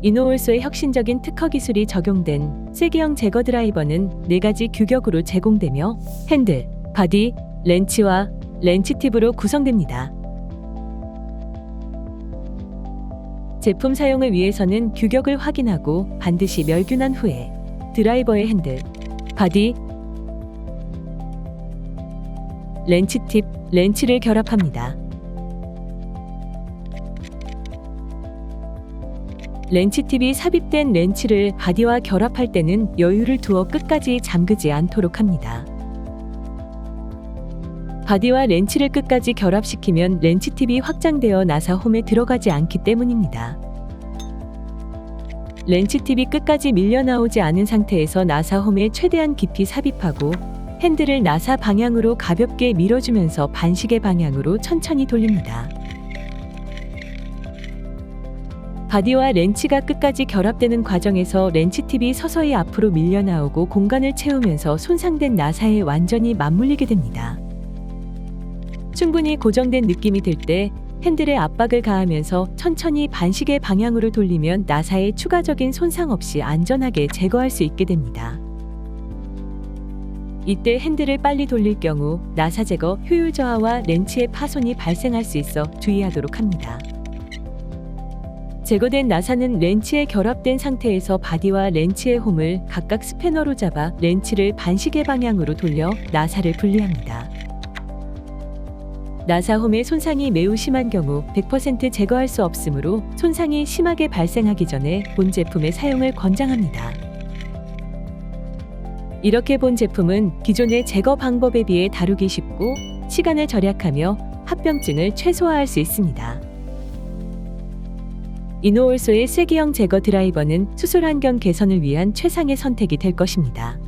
이노올소의 혁신적인 특허 기술이 적용된 세기형 제거 드라이버는 네 가지 규격으로 제공되며 핸들, 바디, 렌치와 렌치 팁으로 구성됩니다. 제품 사용을 위해서는 규격을 확인하고 반드시 멸균한 후에 드라이버의 핸들, 바디, 렌치 팁, 렌치를 결합합니다. 렌치 팁이 삽입된 렌치를 바디와 결합할 때는 여유를 두어 끝까지 잠그지 않도록 합니다. 바디와 렌치를 끝까지 결합시키면 렌치 팁이 확장되어 나사 홈에 들어가지 않기 때문입니다. 렌치 팁이 끝까지 밀려 나오지 않은 상태에서 나사 홈에 최대한 깊이 삽입하고 핸들을 나사 방향으로 가볍게 밀어주면서 반시계 방향으로 천천히 돌립니다. 바디와 렌치가 끝까지 결합되는 과정에서 렌치 팁이 서서히 앞으로 밀려 나오고 공간을 채우면서 손상된 나사에 완전히 맞물리게 됩니다. 충분히 고정된 느낌이 들 때 핸들에 압박을 가하면서 천천히 반시계 방향으로 돌리면 나사에 추가적인 손상 없이 안전하게 제거할 수 있게 됩니다. 이때 핸들을 빨리 돌릴 경우 나사 제거 효율 저하와 렌치의 파손이 발생할 수 있어 주의하도록 합니다. 제거된 나사는 렌치에 결합된 상태에서 바디와 렌치의 홈을 각각 스패너로 잡아 렌치를 반시계 방향으로 돌려 나사를 분리합니다. 나사 홈의 손상이 매우 심한 경우 100% 제거할 수 없으므로 손상이 심하게 발생하기 전에 본 제품의 사용을 권장합니다. 이렇게 본 제품은 기존의 제거 방법에 비해 다루기 쉽고 시간을 절약하며 합병증을 최소화할 수 있습니다. 이노올소의 세기형 제거 드라이버는 수술 환경 개선을 위한 최상의 선택이 될 것입니다.